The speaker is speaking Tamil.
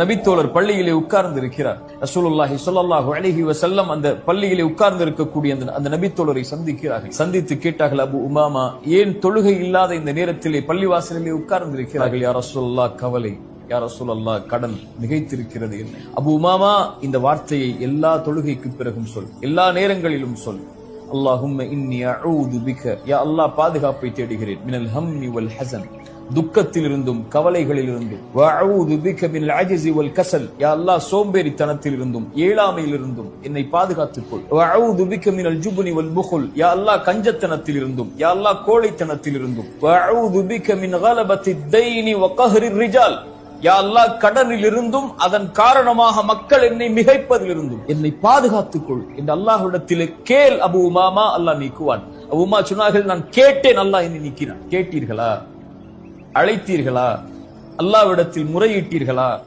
நபித்தோழர் பள்ளியிலே உட்கார்ந்து இருக்கிறார் ரசூலுல்லாஹி சொல்லல்லாஹு அலைஹி வசல்லம் அந்த பள்ளியிலே உட்கார்ந்து இருக்கக்கூடிய அந்த அந்த நபித்தோழரை சந்திக்கிறார்கள். சந்தித்து கேட்டார்கள் அபு உமாமா ஏன் தொழுகை இல்லாத இந்த நேரத்திலே பள்ளிவாசலிலே உட்கார்ந்து இருக்கிறார்கள் யார் ரசூல்லா கவலை. யார் ரசூலல்லா கடன் மிகைத்திருக்கிறது. என்ன அபு உமாமா இந்த வார்த்தையை எல்லா தொழுகைக்கு பிறகும் சொல். எல்லா நேரங்களிலும் சொல். அல்லாஹும் யா அல்லாஹ் பாதுகாப்பை தேடுகிறேன். மினல் ஹம்மி வல் ஹசன். துக்கத்திலிருந்தும் கவலைகளிலிருந்தும். வஅஊது பிக மினல் அஜிஸி வல் கஸல் யா அல்லாஹ் சோம்பேறித்தனத்திலிருந்தும் ஏழாமையிலிருந்தும் என்னை பாதுகாத்துக் கொள் வஅஊது பிக மினல் ஜுப்னி வல் புகுல். யா அல்லாஹ் கஞ்சத்தனத்திலிருந்தும் யா அல்லாஹ் கோழைத்தனத்திலிருந்தும். வஅஊது பிக மின் கலபத்தி தைனி வ கஹ்ரி ரிஜால். யா அல்லாஹ் கடனில் இருந்தும் அதன் காரணமாக மக்கள் என்னை மிகைப்பதில் இருந்தும் என்னை பாதுகாத்துக் கொள் என்று அல்லாஹ்விடத்திலே கேள் அபு உமாமா அல்லாஹ் நீக்குவான். அபு உமா சொன்னார்கள் நான் கேட்டேன் அல்லாஹ் என்னை நீக்கினான். கேட்டீர்களா? அழைத்தீர்களா? அல்லாஹ்விடத்தில் முறையிட்டீர்களா?